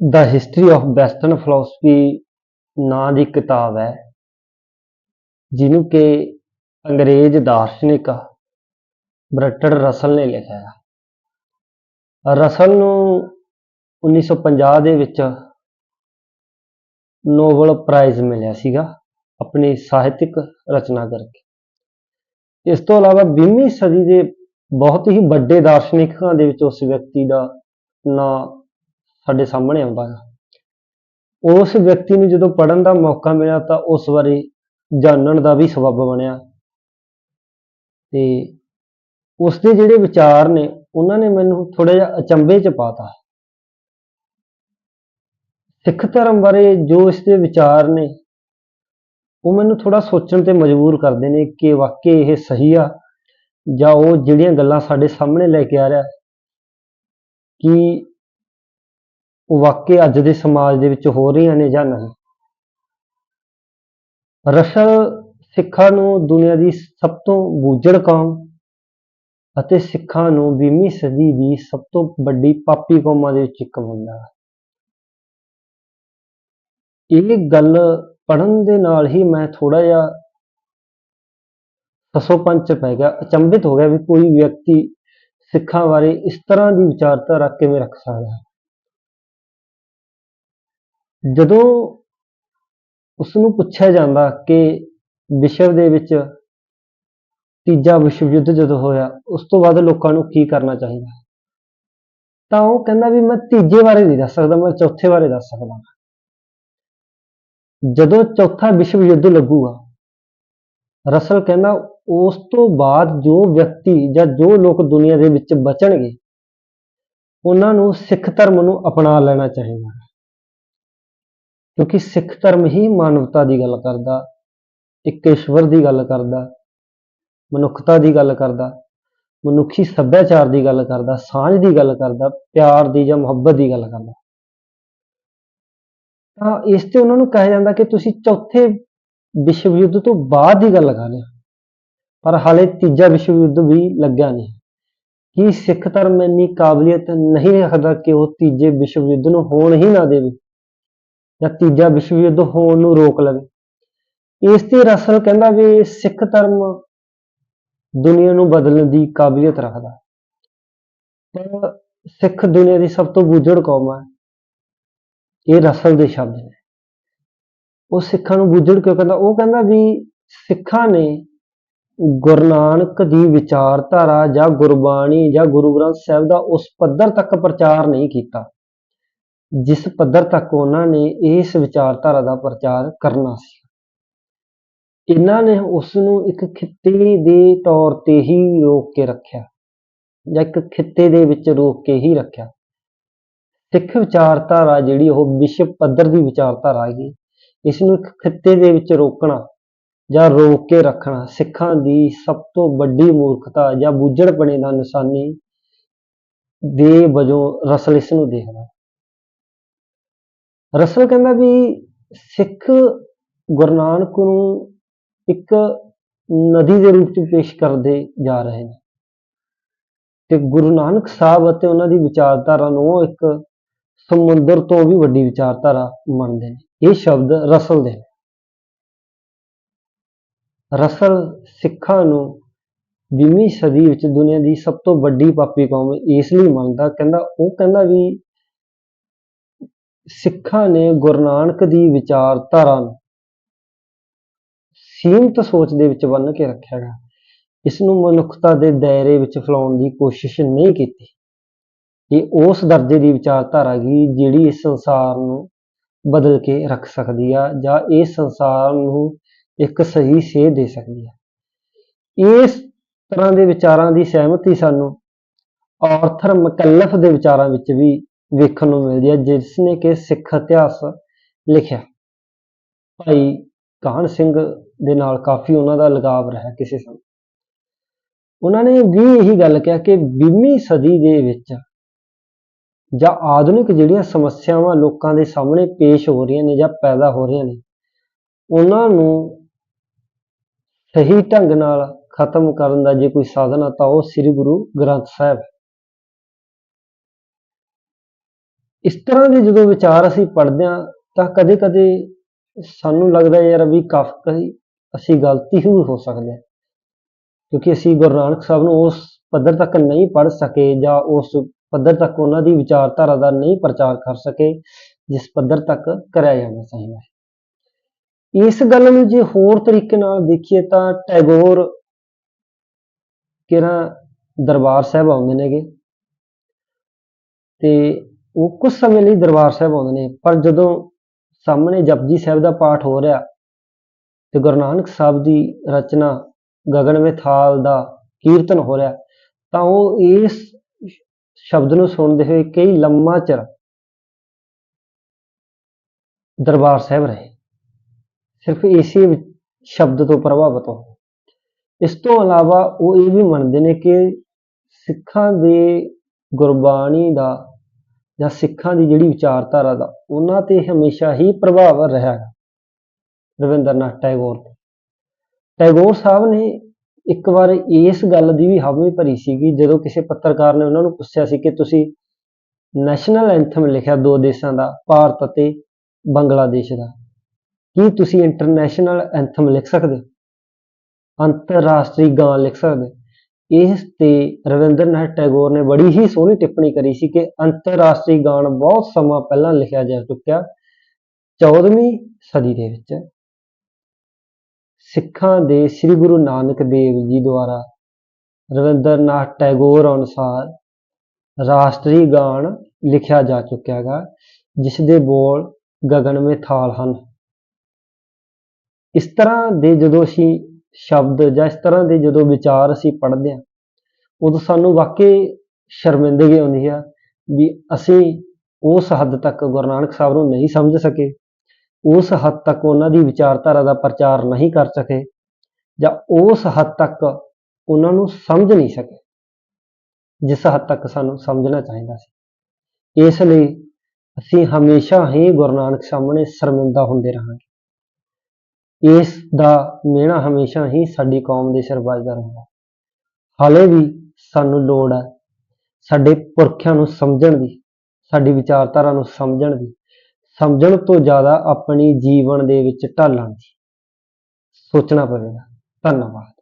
The history of western philosophy ਨਾਂ ਦੀ ਕਿਤਾਬ ਹੈ, ਜਿਹਨੂੰ ਕਿ ਅੰਗਰੇਜ਼ ਦਾਰਸ਼ਨਿਕ ਬਰਟਡ ਰਸਲ ਨੇ ਲਿਖਿਆ ਹੈ। ਰਸਲ ਨੂੰ 1950 ਦੇ ਵਿੱਚ ਨੋਬਲ ਪ੍ਰਾਈਜ਼ ਮਿਲਿਆ ਸੀਗਾ ਆਪਣੀ ਸਾਹਿਤਿਕ ਰਚਨਾ ਕਰਕੇ। ਇਸ ਤੋਂ ਇਲਾਵਾ 20ਵੀਂ ਸਦੀ ਦੇ ਬਹੁਤ ਹੀ ਵੱਡੇ ਦਾਰਸ਼ਨਿਕਾਂ ਦੇ ਵਿੱਚ ਉਸ ਵਿਅਕਤੀ ਦਾ ਨਾਂ ਸਾਡੇ ਸਾਹਮਣੇ ਆਉਂਦਾ ਹੈ ਉਸ ਵਿਅਕਤੀ ਨੂੰ ਜਦੋਂ ਪੜ੍ਹਨ ਦਾ ਮੌਕਾ ਮਿਲਿਆ ਤਾਂ ਉਸ ਬਾਰੇ ਜਾਣਨ ਦਾ ਵੀ ਸਬੱਬ ਬਣਿਆ। ਤੇ ਉਸ ਦੇ ਜਿਹੜੇ ਵਿਚਾਰ ਨੇ, ਉਹਨਾਂ ਨੇ ਮੈਨੂੰ ਥੋੜਾ ਜਿਹਾ ਅਚੰਭੇ ਚ ਪਾਤਾ ਸਿੱਖ ਧਰਮ ਬਾਰੇ ਜੋ ਇਸ ਦੇ ਵਿਚਾਰ ਨੇ, ਉਹ ਮੈਨੂੰ ਥੋੜਾ ਸੋਚਣ ਤੇ ਮਜਬੂਰ ਕਰਦੇ ਨੇ ਕਿ ਵਾਕਈ ਇਹ ਸਹੀ ਆ ਜਾਂ ਉਹ ਜਿਹੜੀਆਂ ਗੱਲਾਂ ਸਾਡੇ ਸਾਹਮਣੇ ਲੈ ਕੇ ਆ ਰਿਹਾ, ਕਿ ਉਹ ਵਾਕਿਆ ਅੱਜ ਦੇ ਸਮਾਜ ਦੇ ਵਿੱਚ ਹੋ ਰਹੀਆਂ ਨੇ ਜਾਂ ਨਹੀਂ? ਰਸਲ ਸਿੱਖਾਂ ਨੂੰ ਦੁਨੀਆ ਦੀ ਸਭ ਤੋਂ ਬੂਝੜ ਕੌਮ ਅਤੇ ਸਿੱਖਾਂ ਨੂੰ 20ਵੀਂ ਸਦੀ ਦੀ ਸਭ ਤੋਂ ਵੱਡੀ ਪਾਪੀ ਕੌਮਾਂ ਦੇ ਵਿੱਚ ਇੱਕ ਮੰਨਦਾ ਹੈ। ਇਹ ਗੱਲ ਪੜਨ ਦੇ ਨਾਲ ਹੀ ਮੈਂ ਥੋੜਾ ਜਿਹਾ ਸਸੋਪੰਚ ਚ ਪੈ ਗਿਆ, ਅਚੰਭਿਤ ਹੋ ਗਿਆ ਵੀ ਕੋਈ ਵਿਅਕਤੀ ਸਿੱਖਾਂ ਬਾਰੇ ਇਸ ਤਰ੍ਹਾਂ ਦੀ ਵਿਚਾਰਧਾਰਾ ਕਿਵੇਂ ਰੱਖ ਸਕਦਾ ਹੈ। ਜਦੋਂ ਉਸ ਨੂੰ ਪੁੱਛਿਆ ਜਾਂਦਾ ਕਿ ਵਿਸ਼ਵ ਦੇ ਵਿੱਚ ਤੀਜਾ ਵਿਸ਼ਵ ਯੁੱਧ ਜਦੋਂ ਹੋਇਆ, ਉਸ ਤੋਂ ਬਾਅਦ ਲੋਕਾਂ ਨੂੰ ਕੀ ਕਰਨਾ ਚਾਹੀਦਾ? ਤਾਂ ਉਹ ਕਹਿੰਦਾ ਵੀ ਮੈਂ ਤੀਜੇ ਬਾਰੇ ਨਹੀਂ ਦੱਸ ਸਕਦਾ, ਮੈਂ ਚੌਥੇ ਬਾਰੇ ਦੱਸ ਸਕਦਾ ਜਦੋਂ ਚੌਥਾ ਵਿਸ਼ਵ ਯੁੱਧ ਲੱਗੂਗਾ, ਰਸਲ ਕਹਿੰਦਾ ਉਸ ਤੋਂ ਬਾਅਦ ਜੋ ਵਿਅਕਤੀ ਜਾਂ ਜੋ ਲੋਕ ਦੁਨੀਆ ਦੇ ਵਿੱਚ ਬਚਣਗੇ, ਉਹਨਾਂ ਨੂੰ ਸਿੱਖ ਧਰਮ ਨੂੰ ਅਪਣਾ ਲੈਣਾ ਚਾਹੀਦਾ ਕਿਉਂਕਿ ਸਿੱਖ ਧਰਮ ਹੀ ਮਾਨਵਤਾ ਦੀ ਗੱਲ ਕਰਦਾ, ਇੱਕ ਈਸ਼ਵਰ ਦੀ ਗੱਲ ਕਰਦਾ, ਮਨੁੱਖਤਾ ਦੀ ਗੱਲ ਕਰਦਾ, ਮਨੁੱਖੀ ਸੱਭਿਆਚਾਰ ਦੀ ਗੱਲ ਕਰਦਾ, ਸਾਂਝ ਦੀ ਗੱਲ ਕਰਦਾ, ਪਿਆਰ ਦੀ ਜਾਂ ਮੁਹੱਬਤ ਦੀ ਗੱਲ ਕਰਦਾ। ਤਾਂ ਇਸ ਤੇ ਉਹਨਾਂ ਨੂੰ ਕਿਹਾ ਜਾਂਦਾ ਕਿ ਤੁਸੀਂ ਚੌਥੇ ਵਿਸ਼ਵ ਯੁੱਧ ਤੋਂ ਬਾਅਦ ਦੀ ਗੱਲ ਕਰ ਰਹੇ ਹੋ, ਪਰ ਹਾਲੇ ਤੀਜਾ ਵਿਸ਼ਵ ਯੁੱਧ ਵੀ ਲੱਗਿਆ ਨਹੀਂ। ਕੀ ਸਿੱਖ ਧਰਮ ਇੰਨੀ ਕਾਬਲੀਅਤ ਨਹੀਂ ਰੱਖਦਾ ਕਿ ਉਹ ਤੀਜੇ ਵਿਸ਼ਵ ਯੁੱਧ ਨੂੰ ਹੋਣ ਹੀ ਨਾ ਦੇਵੇ? ਜਾਂ ਤੀਜਾ ਵਿਸ਼ਵ ਯੁੱਧ ਹੋਣ ਨੂੰ ਰੋਕ ਲਵੇ। ਇਸ ਤੇ ਰਸਲ ਕਹਿੰਦਾ ਵੀ ਸਿੱਖ ਧਰਮ ਦੁਨੀਆ ਨੂੰ ਬਦਲਣ ਦੀ ਕਾਬਲੀਅਤ ਰੱਖਦਾ। ਪਰ ਸਿੱਖ ਦੁਨੀਆ ਦੀ ਸਭ ਤੋਂ ਬੁੱਝੜ ਕੌਮ ਹੈ ਇਹ ਰਸਲ ਦੇ ਸ਼ਬਦ ਨੇ। ਉਹ ਸਿੱਖਾਂ ਨੂੰ ਬੁੱਝੜ ਕਿਉਂ ਕਹਿੰਦਾ ਉਹ ਕਹਿੰਦਾ ਵੀ ਸਿੱਖਾਂ ਨੇ ਗੁਰੂ ਨਾਨਕ ਦੀ ਵਿਚਾਰਧਾਰਾ ਜਾਂ ਗੁਰਬਾਣੀ ਜਾਂ ਗੁਰੂ ਗ੍ਰੰਥ ਸਾਹਿਬ ਦਾ ਉਸ ਪੱਧਰ ਤੱਕ ਪ੍ਰਚਾਰ ਨਹੀਂ ਕੀਤਾ। ਜਿਸ ਪੱਧਰ ਤੱਕ ਉਹਨਾਂ ਨੇ ਇਸ ਵਿਚਾਰਧਾਰਾ ਦਾ ਪ੍ਰਚਾਰ ਕਰਨਾ ਸੀ। ਇਹਨਾਂ ਨੇ ਉਸ ਨੂੰ ਇੱਕ ਖਿੱਤੇ ਦੇ ਤੌਰ ਤੇ ਹੀ ਰੋਕ ਕੇ ਰੱਖਿਆ ਜਾਂ ਇੱਕ ਖਿੱਤੇ ਦੇ ਵਿੱਚ ਰੋਕ ਕੇ ਹੀ ਰੱਖਿਆ। ਸਿੱਖ ਵਿਚਾਰਧਾਰਾ ਜਿਹੜੀ ਉਹ ਵਿਸ਼ਵ ਪੱਧਰ ਦੀ ਵਿਚਾਰਧਾਰਾ ਹੈਗੀ ਇਸ ਨੂੰ ਇੱਕ ਖਿੱਤੇ ਦੇ ਵਿੱਚ ਰੋਕਣਾ ਜਾਂ ਰੋਕ ਕੇ ਰੱਖਣਾ ਸਿੱਖਾਂ ਦੀ ਸਭ ਤੋਂ ਵੱਡੀ ਮੂਰਖਤਾ ਜਾਂ ਬੁੱਝੜਪਣੇ ਦਾ ਨਿਸ਼ਾਨੀ ਦੇ ਵਜੋਂ ਰਸਲ ਇਸ ਨੂੰ ਦੇਖਦਾ। ਰਸਲ ਕਹਿੰਦਾ ਵੀ ਸਿੱਖ ਗੁਰੂ ਨਾਨਕ ਨੂੰ ਇੱਕ ਨਦੀ ਦੇ ਰੂਪ ਚ ਪੇਸ਼ ਕਰਦੇ ਜਾ ਰਹੇ ਨੇ। ਤੇ ਗੁਰੂ ਨਾਨਕ ਸਾਹਿਬ ਅਤੇ ਉਹਨਾਂ ਦੀ ਵਿਚਾਰਧਾਰਾ ਨੂੰ ਉਹ ਇੱਕ ਸਮੁੰਦਰ ਤੋਂ ਵੀ ਵੱਡੀ ਵਿਚਾਰਧਾਰਾ ਮੰਨਦੇ ਨੇ। ਇਹ ਸ਼ਬਦ ਰਸਲ ਦੇ ਨੇ। ਰਸਲ ਸਿੱਖਾਂ ਨੂੰ 20ਵੀਂ ਸਦੀ ਵਿੱਚ ਦੁਨੀਆ ਦੀ ਸਭ ਤੋਂ ਵੱਡੀ ਪਾਪੀ ਕੌਮ ਇਸ ਲਈ ਮੰਨਦਾ, ਕਹਿੰਦਾ, ਉਹ ਕਹਿੰਦਾ ਵੀ ਸਿੱਖਾਂ ਨੇ ਗੁਰੂ ਨਾਨਕ ਦੀ ਵਿਚਾਰਧਾਰਾ ਨੂੰ ਸੀਮਤ ਸੋਚ ਦੇ ਵਿੱਚ ਬੰਨ੍ਹ ਕੇ ਰੱਖਿਆ ਗਿਆ। ਇਸ ਨੂੰ ਮਨੁੱਖਤਾ ਦੇ ਦਾਇਰੇ ਵਿੱਚ ਫੈਲਾਉਣ ਦੀ ਕੋਸ਼ਿਸ਼ ਨਹੀਂ ਕੀਤੀ। ਇਹ ਉਸ ਦਰਜੇ ਦੀ ਵਿਚਾਰਧਾਰਾ ਗਈ ਜਿਹੜੀ ਇਸ ਸੰਸਾਰ ਨੂੰ ਬਦਲ ਕੇ ਰੱਖ ਸਕਦੀ ਆ ਜਾਂ ਇਸ ਸੰਸਾਰ ਨੂੰ ਇੱਕ ਸਹੀ ਸੇਧ ਦੇ ਸਕਦੀ ਹੈ ਇਸ ਤਰ੍ਹਾਂ ਦੇ ਵਿਚਾਰਾਂ ਦੀ ਸਹਿਮਤੀ ਸਾਨੂੰ ਆਰਥਰ ਮਕਲਫ ਦੇ ਵਿਚਾਰਾਂ ਵਿੱਚ ਵੀ ਵੇਖਣ ਨੂੰ ਮਿਲਦੀ ਹੈ, ਜਿਸ ਨੇ ਕਿ ਸਿੱਖ ਇਤਿਹਾਸ ਲਿਖਿਆ। ਭਾਈ ਕਾਹਨ ਸਿੰਘ ਦੇ ਨਾਲ ਕਾਫੀ ਉਹਨਾਂ ਦਾ ਲਗਾਵ ਰਿਹਾ ਕਿਸੇ ਸਮੇਂ। ਉਹਨਾਂ ਨੇ ਵੀ ਇਹੀ ਗੱਲ ਕਿਹਾ ਕਿ 20ਵੀਂ ਸਦੀ ਦੇ ਵਿੱਚ ਜਾਂ ਆਧੁਨਿਕ ਜਿਹੜੀਆਂ ਸਮੱਸਿਆਵਾਂ ਲੋਕਾਂ ਦੇ ਸਾਹਮਣੇ ਪੇਸ਼ ਹੋ ਰਹੀਆਂ ਨੇ ਜਾਂ ਪੈਦਾ ਹੋ ਰਹੀਆਂ ਨੇ, ਉਹਨਾਂ ਨੂੰ ਸਹੀ ਢੰਗ ਨਾਲ ਖਤਮ ਕਰਨ ਦਾ ਜੇ ਕੋਈ ਸਾਧਨ ਆ ਤਾਂ ਉਹ ਸ੍ਰੀ ਗੁਰੂ ਗ੍ਰੰਥ ਸਾਹਿਬ ਇਸ ਤਰ੍ਹਾਂ ਦੇ ਜਦੋਂ ਵਿਚਾਰ ਅਸੀਂ ਪੜ੍ਹਦੇ ਹਾਂ, ਤਾਂ ਕਦੇ-ਕਦੇ ਸਾਨੂੰ ਲੱਗਦਾ ਯਾਰ ਵੀ ਕਾਫੀ ਅਸੀਂ ਗਲਤੀ ਹੀ ਹੋ ਸਕਦੇ ਹਾਂ। ਕਿਉਂਕਿ ਅਸੀਂ ਗੁਰੂ ਨਾਨਕ ਸਾਹਿਬ ਨੂੰ ਉਸ ਪੱਧਰ ਤੱਕ ਨਹੀਂ ਪੜ੍ਹ ਸਕੇ ਜਾਂ ਉਸ ਪੱਧਰ ਤੱਕ ਉਹਨਾਂ ਦੀ ਵਿਚਾਰਧਾਰਾ ਦਾ ਨਹੀਂ ਪ੍ਰਚਾਰ ਕਰ ਸਕੇ, ਜਿਸ ਪੱਧਰ ਤੱਕ ਕਰਿਆ ਜਾਣਾ ਚਾਹੀਦਾ ਹੈ ਇਸ ਗੱਲ ਨੂੰ ਜੇ ਹੋਰ ਤਰੀਕੇ ਨਾਲ ਦੇਖੀਏ ਤਾਂ ਟੈਗੋਰ ਕਿਹੜਾ ਦਰਬਾਰ ਸਾਹਿਬ ਆਉਂਦੇ ਨੇਗੇ। ਤੇ ਉਹ ਕੁਝ ਸਮੇਂ ਲਈ ਦਰਬਾਰ ਸਾਹਿਬ ਆਉਂਦੇ ਨੇ, ਪਰ ਜਦੋਂ ਸਾਹਮਣੇ ਜਪਜੀ ਸਾਹਿਬ ਦਾ ਪਾਠ ਹੋ ਰਿਹਾ ਤੇ ਗੁਰੂ ਨਾਨਕ ਸਾਹਿਬ ਦੀ ਰਚਨਾ ਗਗਨ ਥਾਲ ਦਾ ਕੀਰਤਨ ਹੋ ਰਿਹਾ, ਤਾਂ ਉਹ ਇਸ ਸ਼ਬਦ ਨੂੰ ਸੁਣਦੇ ਹੋਏ ਕਈ ਲੰਮਾ ਚਿਰ ਦਰਬਾਰ ਸਾਹਿਬ ਰਹੇ। ਸਿਰਫ ਇਸੇ ਸ਼ਬਦ ਤੋਂ ਪ੍ਰਭਾਵਿਤ ਹੋ ਇਸ ਤੋਂ ਇਲਾਵਾ ਉਹ ਇਹ ਵੀ ਮੰਨਦੇ ਨੇ ਕਿ ਸਿੱਖਾਂ ਦੇ ਗੁਰਬਾਣੀ ਦਾ ਜਾਂ ਸਿੱਖਾਂ ਦੀ ਜਿਹੜੀ ਵਿਚਾਰਧਾਰਾ ਦਾ, ਉਹਨਾਂ ਤੇ ਹਮੇਸ਼ਾ ਹੀ ਪ੍ਰਭਾਵ ਰਿਹਾ ਹੈ ਰਵਿੰਦਰਨਾਥ ਟੈਗੋਰ ਤੇ। ਟੈਗੋਰ ਸਾਹਿਬ ਨੇ ਇੱਕ ਵਾਰ ਇਸ ਗੱਲ ਦੀ ਵੀ ਹਾਮੀ ਭਰੀ ਸੀਗੀ, ਜਦੋਂ ਕਿਸੇ ਪੱਤਰਕਾਰ ਨੇ ਉਹਨਾਂ ਨੂੰ ਪੁੱਛਿਆ ਸੀ ਕਿ ਤੁਸੀਂ ਨੈਸ਼ਨਲ ਐਂਥਮ ਲਿਖਿਆ ਦੋ ਦੇਸ਼ਾਂ ਦਾ, ਭਾਰਤ ਅਤੇ ਬੰਗਲਾਦੇਸ਼ ਦਾ। ਕੀ ਤੁਸੀਂ ਇੰਟਰਨੈਸ਼ਨਲ ਐਂਥਮ ਲਿਖ ਸਕਦੇ ਹੋ? ਅੰਤਰਰਾਸ਼ਟਰੀ ਗਾਨ ਲਿਖ ਸਕਦੇ ਇਸ ਤੇ ਰਵਿੰਦਰਨਾਥ ਟੈਗੋਰ ਨੇ ਬੜੀ ਹੀ ਸੋਹਣੀ ਟਿੱਪਣੀ ਕਰੀ ਸੀ ਕਿ ਅੰਤਰਰਾਸ਼ਟਰੀ ਗਾਨ ਬਹੁਤ ਸਮਾਂ ਪਹਿਲਾਂ ਲਿਖਿਆ ਜਾ ਚੁੱਕਿਆ 14ਵੀਂ ਸਦੀ ਦੇ ਵਿੱਚ। ਸਿੱਖਾਂ ਦੇ ਸ੍ਰੀ ਗੁਰੂ ਨਾਨਕ ਦੇਵ ਜੀ ਦੁਆਰਾ ਰਵਿੰਦਰਨਾਥ ਟੈਗੋਰ ਅਨੁਸਾਰ ਰਾਸ਼ਟਰੀ ਗਾਨ ਲਿਖਿਆ ਜਾ ਚੁੱਕਿਆ ਹੈਗਾ ਜਿਸ ਦੇ ਬੋਲ ਗਗਨਮੇ ਥਾਲ ਹਨ। ਇਸ ਤਰ੍ਹਾਂ ਦੇ ਜਦੋਂ ਅਸੀਂ ਸ਼ਬਦ ਜਾਂ ਇਸ ਤਰ੍ਹਾਂ ਦੇ ਜਦੋਂ ਵਿਚਾਰ ਅਸੀਂ ਪੜ੍ਹਦੇ ਹਾਂ, ਉਦੋਂ ਸਾਨੂੰ ਵਾਕਈ ਸ਼ਰਮਿੰਦਗੀ ਆਉਂਦੀ ਆ ਵੀ ਅਸੀਂ ਉਸ ਹੱਦ ਤੱਕ ਗੁਰੂ ਨਾਨਕ ਸਾਹਿਬ ਨੂੰ ਨਹੀਂ ਸਮਝ ਸਕੇ, ਉਸ ਹੱਦ ਤੱਕ ਉਹਨਾਂ ਦੀ ਵਿਚਾਰਧਾਰਾ ਦਾ ਪ੍ਰਚਾਰ ਨਹੀਂ ਕਰ ਸਕੇ, ਜਾਂ ਉਸ ਹੱਦ ਤੱਕ ਉਹਨਾਂ ਨੂੰ ਸਮਝ ਨਹੀਂ ਸਕੇ, ਜਿਸ ਹੱਦ ਤੱਕ ਸਾਨੂੰ ਸਮਝਣਾ ਚਾਹੀਦਾ ਸੀ। ਇਸ ਲਈ ਅਸੀਂ ਹਮੇਸ਼ਾ ਹੀ ਗੁਰੂ ਨਾਨਕ ਸਾਹਮਣੇ ਸ਼ਰਮਿੰਦਾ ਹੁੰਦੇ ਰਹਾਂਗੇ। ਇਸ ਦਾ ਮਿਹਣਾ ਹਮੇਸ਼ਾ ਹੀ ਸਾਡੀ ਕੌਮ ਦੇ ਸਿਰ ਵੱਜਦਾ ਰਹਿੰਦਾ ਹਾਲੇ ਵੀ ਸਾਨੂੰ ਲੋੜ ਹੈ ਸਾਡੇ ਪੁਰਖਿਆਂ ਨੂੰ ਸਮਝਣ ਦੀ, ਸਾਡੀ ਵਿਚਾਰਧਾਰਾ ਨੂੰ ਸਮਝਣ ਦੀ, ਸਮਝਣ ਤੋਂ ਜ਼ਿਆਦਾ ਆਪਣੀ ਜੀਵਨ ਦੇ ਵਿੱਚ ਢਾਲਣ ਦੀ। ਸੋਚਣਾ ਪਵੇਗਾ। ਧੰਨਵਾਦ।